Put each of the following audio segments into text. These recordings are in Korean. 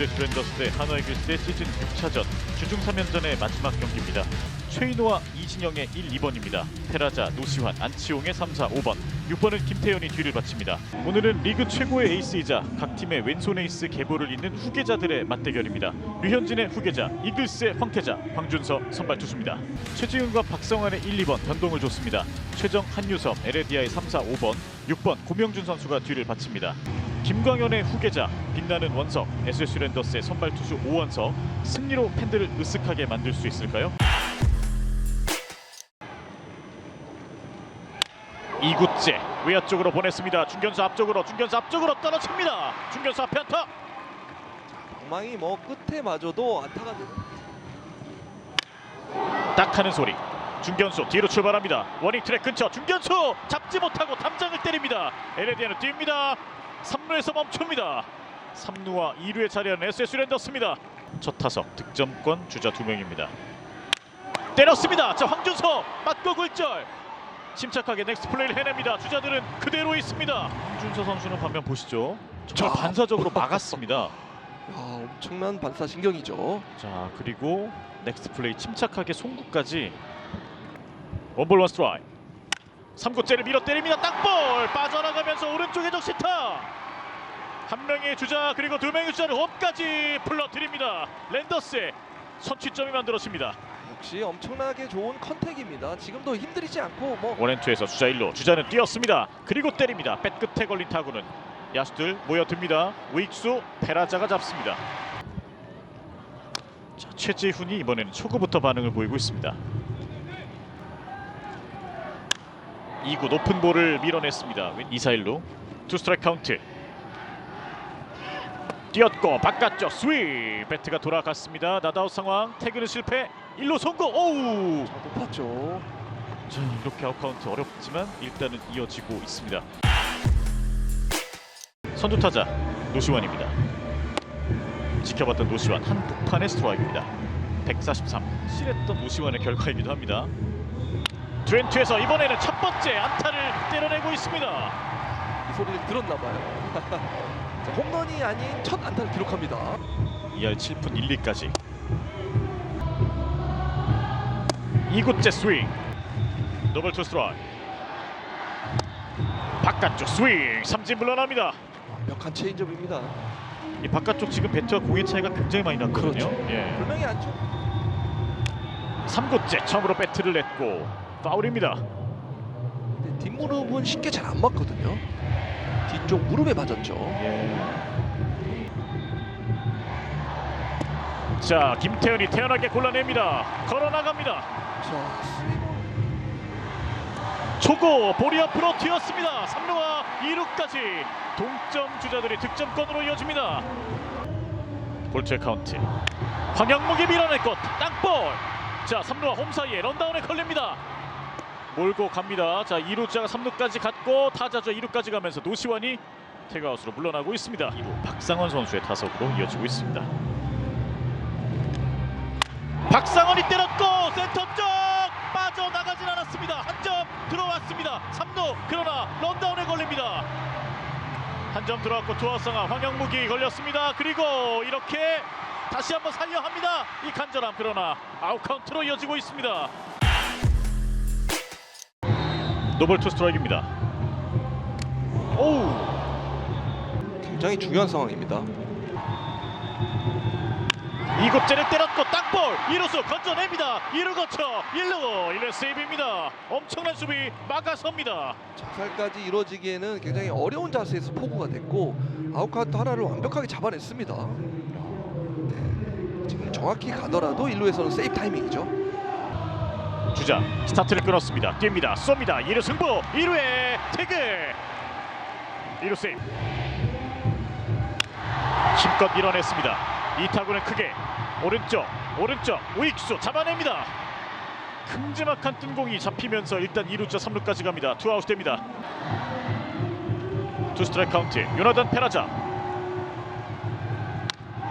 SS 랜더스 대 한화 이글스의 시즌 6차전 주중 3연전의 마지막 경기입니다. 최인호와 이진영의 1, 2번입니다. 테라자, 노시환, 안치홍의 3, 4, 5번 6번은 김태현이 뒤를 바칩니다. 오늘은 리그 최고의 에이스이자 각 팀의 왼손 에이스 계보를 잇는 후계자들의 맞대결입니다. 류현진의 후계자, 이글스의 황태자, 황준서 선발 투수입니다. 최지훈과 박성환의 1, 2번 변동을 줬습니다. 최정, 한유섬, 에레디아의 3, 4, 5번 6번 고명준 선수가 뒤를 바칩니다. 김광현의 후계자 빛나는 원석 SSU 랜더스의 선발 투수 오원석 승리로 팬들을 으쓱하게 만들 수 있을까요? 2구째 외야 쪽으로 보냈습니다. 중견수 앞쪽으로 중견수 앞쪽으로 떨어집니다. 중견수 앞에 안타 방망이 뭐 끝에 맞아도 안타가 딱 하는 소리 중견수 뒤로 출발합니다. 워닝 트랙 근처 중견수 잡지 못하고 담장을 때립니다. 에레디아는 뜁니다. 3루에서 멈춥니다. 3루와 2루에 자리하는 SSU 랜더스입니다. 첫 타석 득점권 주자 두 명입니다. 때렸습니다. 자 황준서 맞고 굴절. 침착하게 넥스트 플레이를 해냅니다. 주자들은 그대로 있습니다. 황준서 선수는 반면 보시죠. 정말 자. 반사적으로 막았습니다. 야, 엄청난 반사 신경이죠. 자 그리고 넥스트 플레이 침착하게 송구까지 원볼 원 스트라이크 3구째를 밀어 때립니다 땅볼 빠져나가면서 오른쪽에 적시타 한 명의 주자 그리고 두 명의 주자를 홈까지 불러드립니다 랜더스의 선취점이 만들어집니다 역시 엄청나게 좋은 컨택입니다. 지금도 힘들이지 않고 뭐 원앤투에서 주자 1루 주자는 뛰었습니다. 그리고 때립니다. 뱃 끝에 걸린 타구는 야수들 모여듭니다. 우익수 페라자가 잡습니다. 자, 최지훈이 이번에는 초구부터 반응을 보이고 있습니다. 2구 높은 볼을 밀어냈습니다. 2사일루 투 스트라이크 카운트 뛰었고 바깥쪽 스윙 배트가 돌아갔습니다 나다웃 상황 태그는 실패 1루 송구 오우 높았죠. 자, 이렇게 아웃 카운트 어렵지만 일단은 이어지고 있습니다. 선두 타자 노시환입니다. 지켜봤던 노시환 한복판의 스트라이크입니다. 143 실했던 노시환의 결과이기도 합니다. 트웬투에서 이번에는 첫 번째 안타를 때려내고 있습니다. 이 소리를 들었나 봐요. 자, 홈런이 아닌 첫 안타를 기록합니다. 2할 7푼 1, 2까지 2구째 스윙 더블 투 스트라이크 바깥쪽 스윙 삼진 물러납니다 완벽한 체인지업입니다. 이 바깥쪽 지금 배트와 공의 차이가 굉장히 많이 났거든요 그렇죠. 예. 분명히 안쪽 3구째 처음으로 배트를 냈고 파울입니다 근데 뒷무릎은 쉽게 잘 안 맞거든요. 뒤쪽 무릎에 맞았죠. 예. 자 김태현이 태연하게 골라냅니다 걸어나갑니다 초고 볼이 앞으로 튀었습니다. 3루와 2루까지 동점 주자들이 득점권으로 이어집니다. 볼트의 카운트. 황영목이 밀어냈고 땅볼. 자 3루와 홈 사이에 런다운에 걸립니다. 몰고 갑니다. 자 2루자가 3루까지 갔고 타자저 2루까지 가면서 노시환이 태그아웃으로 물러나고 있습니다. 2루 박상원 선수의 타석으로 이어지고 있습니다. 박상원이 때렸고 센터 쪽 빠져나가진 않았습니다. 한 점 들어왔습니다. 3루 그러나 런다운에 걸립니다. 한 점 들어왔고 상황 황영묵이 걸렸습니다. 그리고 이렇게 다시 한번 살려 합니다. 이 간절함 그러나 아웃 카운트로 이어지고 있습니다. 노벌 투 스트라이크입니다. 오우 굉장히 중요한 상황입니다. 이곳째를 때렸고 땅볼 2루수 건져냅니다 2루 거쳐 1루 1루 세이브입니다 엄청난 수비 막아섭니다 작살까지 이루어지기에는 굉장히 어려운 자세에서 포구가 됐고 아웃카운트 하나를 완벽하게 잡아냈습니다. 네, 지금 정확히 가더라도 1루에서는 세이프 타이밍이죠. 주자. 스타트를 끊었습니다. 뜁니다. 쏩니다. 2루 승부. 2루에 태그. 2루 세이브. 힘껏 밀어냈습니다. 이 타구는 크게. 오른쪽 오른쪽. 우익수 잡아냅니다. 큼지막한 뜬공이 잡히면서 일단 2루자 3루까지 갑니다. 투아웃 됩니다. 투 스트라이크 카운트. 요나단 페라자.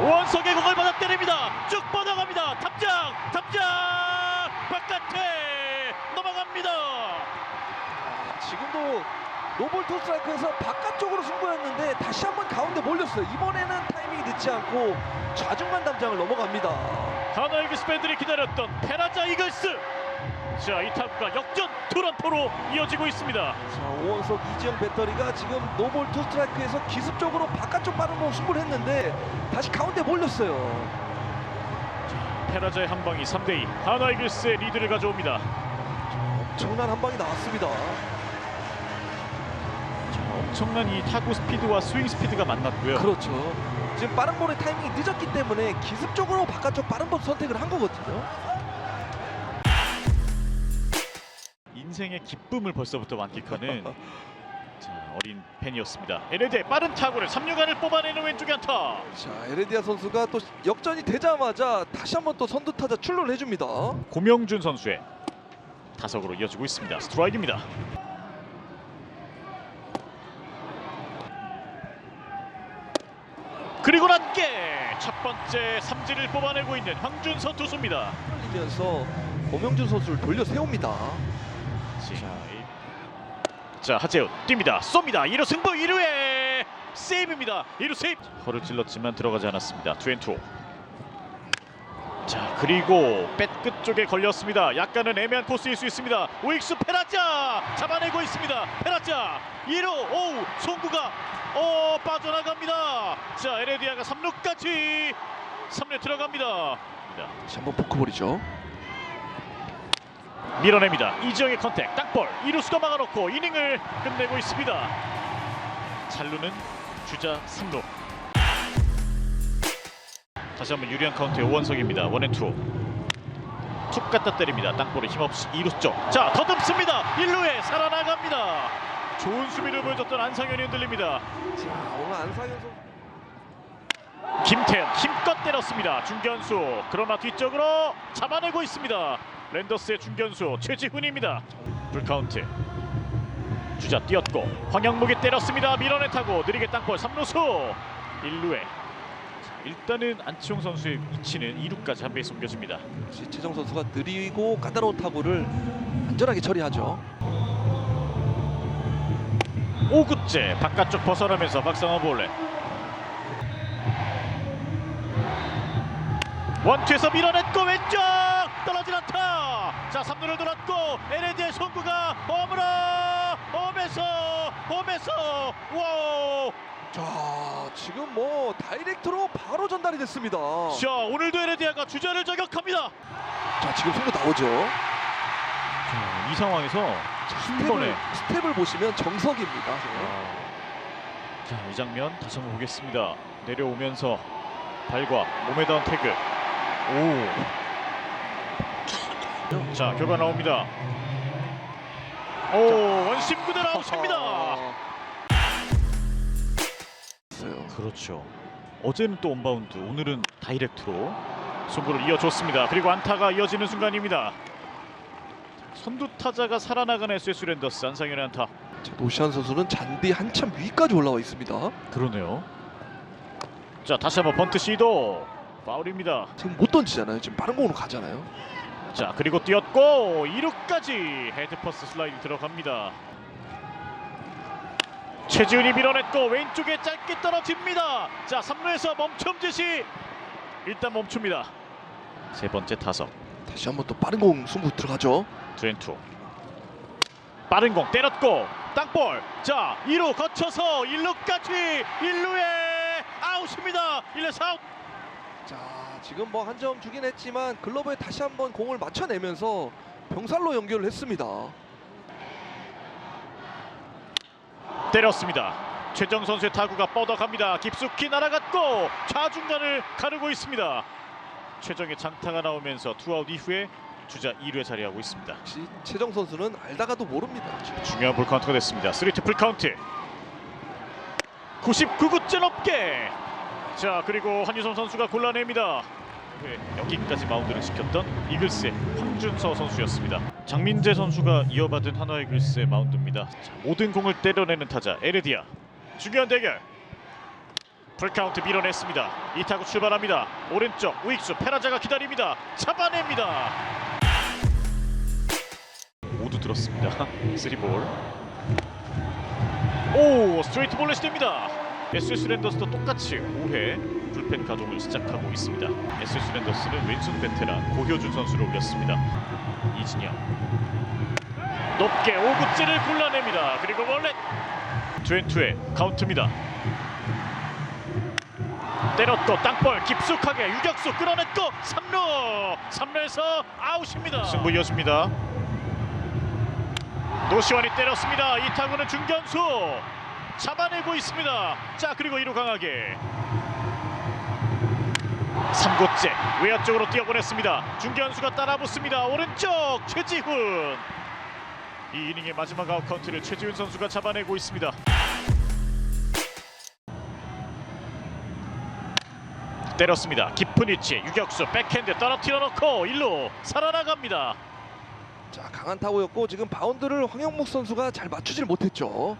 오원석의 공을 받아 때립니다. 쭉 뻗어갑니다. 탑장 탑장 바깥에 넘어갑니다 아, 지금도 노볼 투 스트라이크에서 바깥쪽으로 승부였는데 다시 한번 가운데 몰렸어요. 이번에는 타이밍 타이밍이 늦지 않고 좌중간 담장을 넘어갑니다. 하나 이글스 팬들이 기다렸던 페라자 이글스. 자, 이 타구가 역전 토론토로 이어지고 있습니다. 자, 오원석 이지영 배터리가 지금 노볼 투 스트라이크에서 기습적으로 바깥쪽 빠른 공 승부를 했는데 다시 가운데 몰렸어요. 페라자의 한 방이 3대2 하나 이글스의 리드를 가져옵니다. 엄청난 한 방이 나왔습니다. 자, 엄청난 이 타구 스피드와 스윙 스피드가 만났고요. 그렇죠. 지금 빠른 볼의 타이밍이 늦었기 때문에 기습적으로 바깥쪽 빠른 볼 선택을 한 거거든요. 인생의 기쁨을 벌써부터 만끽하는 자, 어린 팬이었습니다. LAD의 빠른 타구를 3루간을 뽑아내는 왼쪽의 안타. 자, 에레디아 선수가 또 역전이 되자마자 다시 한번 또 선두 타자 출루를 해줍니다. 고명준 선수의 타석으로 이어지고 있습니다. 스트라이크입니다. 그리고 낮게 첫 번째 삼진을 뽑아내고 있는 황준서 투수입니다. 흘리면서 고명준 선수를 돌려 세웁니다. 자, 이- 자 하재훈 뜁니다. 쏩니다. 1루 승부 1루에 세이브입니다. 1루 세이브. 허를 찔렀지만 들어가지 않았습니다. 투앤투. 자 그리고 백끝 쪽에 걸렸습니다. 약간은 애매한 코스일 수 있습니다. 우익수 페라자 잡아내고 있습니다. 페라자 2루 오우 송구가 어 빠져나갑니다. 자 에레디아가 3루까지 3루 들어갑니다. 한번 포크볼이죠. 밀어냅니다. 이지영의 컨택 땅볼 이루수가 막아놓고 이닝을 끝내고 있습니다. 잘루는 주자 3루. 다시 한번 유리한 카운트의 오원석입니다. 원앤투. 툭 갖다 때립니다. 땅볼에 힘없이 이루 쪽. 자 더듬습니다. 1루에 살아나갑니다. 좋은 수비를 보여줬던 안상현이 흔들립니다. 자, 오늘 안상현 선수 김태현 힘껏 때렸습니다. 중견수 그러나 뒤쪽으로 잡아내고 있습니다. 랜더스의 중견수 최지훈입니다. 불카운트 주자 뛰었고 황영목이 때렸습니다. 밀어내 타고 느리게 땅볼 3루수 1루에 일단은 안치홍 선수의 위치는 2루까지 한 베이스 옮겨집니다. 최정 선수가 느리고 까다로운 타구를 안전하게 처리하죠. 5구째 바깥쪽 벗어나면서 박상호 볼넷 원투에서 밀어냈고 왼쪽 자 3루를 돌았고 LAD의 송구가 홈으로 홈에서 홈에서 와우 자, 지금 뭐 다이렉트로 바로 전달이 됐습니다. 자 오늘도 LAD가 주자를 저격합니다 자, 지금 승부 나오죠. 이 상황에서 한 번에 스텝을, 스텝을 보시면 정석입니다. 자, 이 장면 다시 한번 보겠습니다. 내려오면서 발과 몸에 닿은 태그. 오. 자, 결과 나옵니다. 오, 원심구대 나오십니다. 있어요. 그렇죠. 어제는 또 온바운드, 오늘은 다이렉트로 승부를 이어줬습니다. 그리고 안타가 이어지는 순간입니다. 선두 타자가 살아나가는 SS 랜더스 안상현의 안타. 자, 노시안 선수는 잔디 한참 위까지 올라와 있습니다. 그러네요. 자 다시 한번 번트 시도 파울입니다. 지금 못 던지잖아요. 지금 빠른 공으로 가잖아요. 자 그리고 뛰었고 2루까지 헤드퍼스 슬라이드 들어갑니다. 최지훈이 밀어냈고 왼쪽에 짧게 떨어집니다. 자 3루에서 멈춤 지시 일단 멈춥니다. 세 번째 타석 다시 한번 또 빠른 공 승부 들어가죠. 투앤투 빠른 공 때렸고 땅볼 자 2루 거쳐서 1루까지 1루에 아웃입니다. 1루에서 아웃 자, 지금 뭐 한 점 주긴 했지만 글러브에 다시 한번 공을 맞춰내면서 병살로 연결을 했습니다. 때렸습니다. 최정 선수의 타구가 뻗어갑니다. 깊숙이 날아갔고 좌중간을 가르고 있습니다. 최정의 장타가 나오면서 투아웃 이후에 주자 2루에 자리하고 있습니다. 역시 최정 선수는 알다가도 모릅니다. 중요한 볼 카운트가 됐습니다. 3투 풀 카운트. 99구째 넘게. 자 그리고 한유성 선수가 골라냅니다. 네, 여기까지 마운드를 지켰던 이글스의 황준서 선수였습니다. 장민재 선수가 이어받은 한화 이글스의 마운드입니다. 자, 모든 공을 때려내는 타자 에르디아. 중요한 대결. 풀카운트 밀어냈습니다. 이 타구 출발합니다. 오른쪽 우익수 페라자가 기다립니다. 잡아냅니다. 모두 들었습니다. 3볼. 오 스트레이트 볼넷이 됩니다. SS 랜더스도 똑같이 5회 불펜 가동을 시작하고 있습니다. SS 랜더스는 왼손 베테랑 고효준 선수를 올렸습니다. 이진영 높게 5구째를 골라냅니다. 그리고 원래 투앤투의 카운트입니다. 때렸고 땅볼 깊숙하게 유격수 끌어냈고 3루 3루에서 아웃입니다. 승부 이어집니다. 노시환이 때렸습니다. 이 타구는 중견수 잡아내고 있습니다. 자 그리고 2루 강하게 3구째 외야 쪽으로 뛰어보냈습니다. 중견수가 따라붙습니다. 오른쪽 최지훈 이 이닝의 마지막 아웃 카운트를 최지훈 선수가 잡아내고 있습니다. 때렸습니다. 깊은 위치 유격수 백핸드 떨어뜨려 놓고 1루 살아나갑니다. 자 강한 타구였고 지금 바운드를 황영목 선수가 잘 맞추질 못했죠.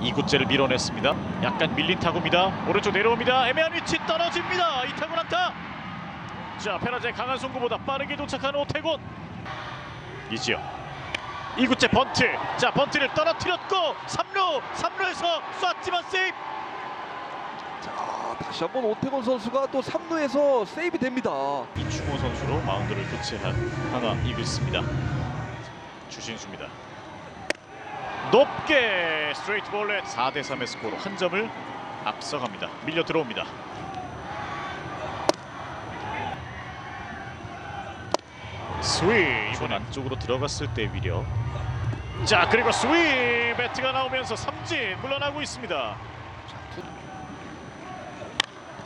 2구째를 밀어냈습니다. 약간 밀린 타구입니다. 오른쪽 내려옵니다. 애매한 위치 떨어집니다. 이 타구 난타. 자 페라제 강한 송구보다 빠르게 도착한 오태곤. 이지영. 2구째 번트. 자 번트를 떨어뜨렸고 3루 3루에서 쐈지만 세이프. 자 다시 한번 오태곤 선수가 또 3루에서 세이브 됩니다. 이충호 선수로 마운드를 교체한 하나 이글스입니다. 주신수입니다. 높게 스트레이트 볼넷 4대 3의 스코어로 한 점을 앞서갑니다. 밀려 들어옵니다. 스윙 이번 안쪽으로 들어갔을 때 위력. 자 그리고 스윙 배트가 나오면서 삼진 물러나고 있습니다.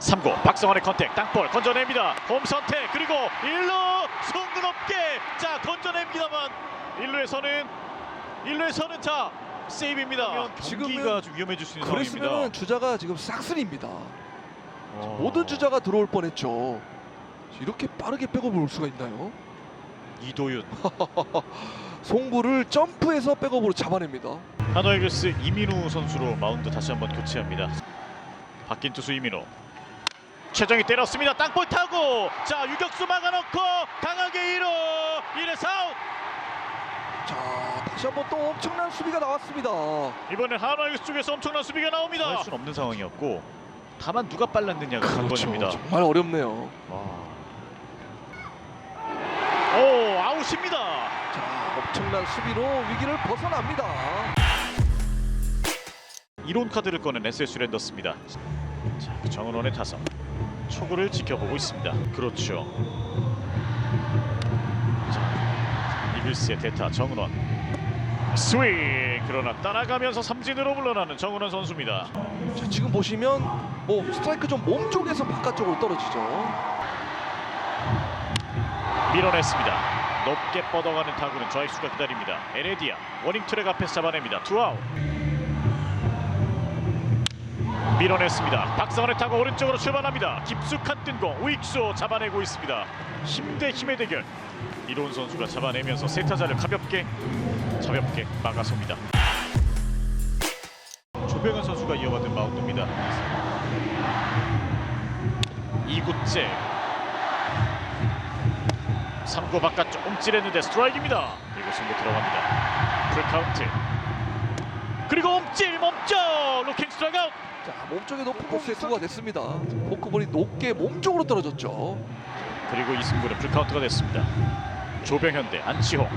3구 박성환의 컨택 땅볼 건져냅니다 홈 선택 그리고 1루 송구 높게 자 건져냅니다만 1루에서는 1루에 서는 자 세이브입니다 경기가 좀 위험해질 수 있는 그랬으면 상황입니다 주자가 지금 싹쓸입니다. 어. 모든 주자가 들어올 뻔했죠. 이렇게 빠르게 백업을 올 수가 있나요? 이도윤 송구를 점프해서 백업으로 잡아냅니다. 하나이글스 이민우 선수로 마운드 다시 한번 교체합니다 바뀐 투수 이민우 최정이 때렸습니다 땅볼 타고 자 유격수 막아놓고 강하게 1루 1회 아웃 자 다시 한번 또 엄청난 수비가 나왔습니다. 이번엔 하나이글스 쪽에서 엄청난 수비가 나옵니다. 할 수는 없는 상황이었고 다만 누가 빨랐느냐가 관건입니다. 그렇죠. 정말 어렵네요. 오 아웃입니다. 자 엄청난 수비로 위기를 벗어납니다. 이론 카드를 꺼낸 SS 랜더스입니다. 자, 그 정은원의 타석 초구를 지켜보고 있습니다. 그렇죠. 자, 이글스의 대타 정은원 스윙 그러나 따라가면서 삼진으로 물러나는 정은원 선수입니다. 자, 지금 보시면 뭐 스트라이크 좀 몸 쪽에서 바깥쪽으로 떨어지죠. 밀어냈습니다. 높게 뻗어가는 타구는 좌익수가 기다립니다. 에레디아 워닝 트랙 앞에서 잡아냅니다. 투아웃. 밀어냈습니다. 박성원의 타구 오른쪽으로 출발합니다. 깊숙한 뜬공 우익수 잡아내고 있습니다. 힘 대 힘의 대결. 이로운 선수가 잡아내면서 세 타자를 가볍게 가볍게 막아섭니다. 조병현 선수가 이어받은 마운드입니다. 2구째 3구 바깥쪽 옴찔했는데 스트라이크입니다. 그리고 승부 들어갑니다. 풀카운트. 그리고 옴찔 멈춰 로킹 스트라이크. 자, 몸쪽에 높은 공수의 투가 됐습니다. 포크볼이 높게 몸 쪽으로 떨어졌죠. 그리고 이 승부는 풀카운트가 됐습니다. 조병현 대 안치홍.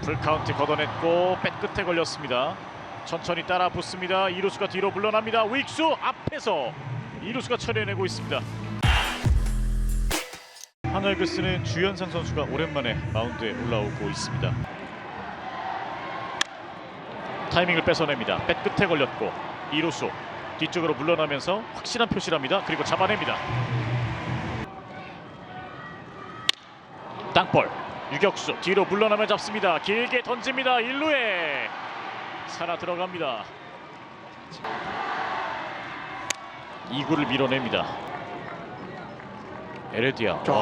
풀카운트 걷어냈고 백 끝에 걸렸습니다. 천천히 따라 붙습니다. 이루수가 뒤로 물러납니다. 윅수 앞에서 이루수가 처리해내고 있습니다. 하나이글스는 주현상 선수가 오랜만에 마운드에 올라오고 있습니다. 타이밍을 뺏어냅니다. 백 끝에 걸렸고 이루수 뒤쪽으로 물러나면서 확실한 표시랍니다. 그리고 잡아냅니다. 땅볼 유격수 뒤로 물러나며 잡습니다. 길게 던집니다. 1루에 살아 들어갑니다. 2구를 밀어냅니다. 에레디아. 자,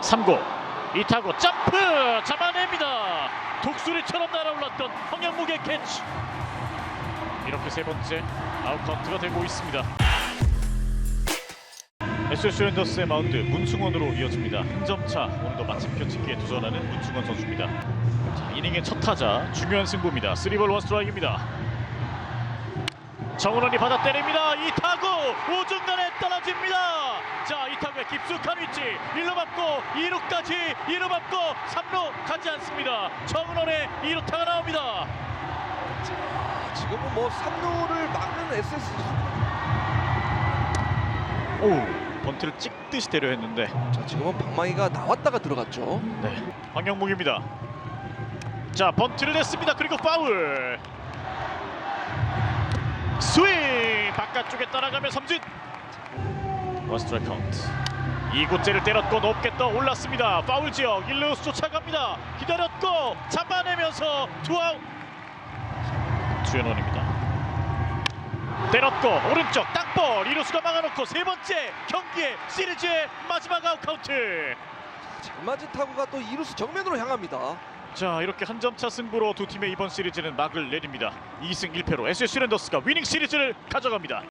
3구 이타구 점프 잡아냅니다. 독수리처럼 날아올랐던 황영묵의 캐치. 이렇게 세 번째 아웃 카운트가 되고 있습니다. SS 랜더스의 마운드 문승원으로 이어집니다. 한 점차 오늘도 마침표 찍기에 도전하는 문승원 선수입니다. 자, 이닝의 첫 타자 중요한 승부입니다. 3볼 원 스트라이크입니다. 정은원이 받아 때립니다. 이 타구 우중간에 떨어집니다. 자, 이 타구의 깊숙한 위치 1루 받고 2루까지 2루 받고 3루 가지 않습니다. 정은원의 2루타가 나옵니다. 아, 지금은 뭐 3루를 막는 SS 오, 번트를 찍듯이 때려 했는데 자 지금은 방망이가 나왔다가 들어갔죠. 네. 황영목입니다. 자, 번트를 냈습니다. 그리고 파울. 스윙 바깥쪽에 따라가며 삼진. 원 스트라이크 카운트. 2구째를 때렸고 높게 떠 올랐습니다. 파울 지역 1루수 쫓아갑니다. 기다렸고 잡아내면서 투아웃. 주연원입니다. 때렸고 오른쪽 땅 볼 이루수가 막아놓고 세 번째 경기의 시리즈의 마지막 아웃 카운트. 잘 맞은 타구가 또 이루스 정면으로 향합니다. 자 이렇게 한 점 차 승부로 두 팀의 이번 시리즈는 막을 내립니다. 2승 1패로 SSG 랜더스가 위닝 시리즈를 가져갑니다.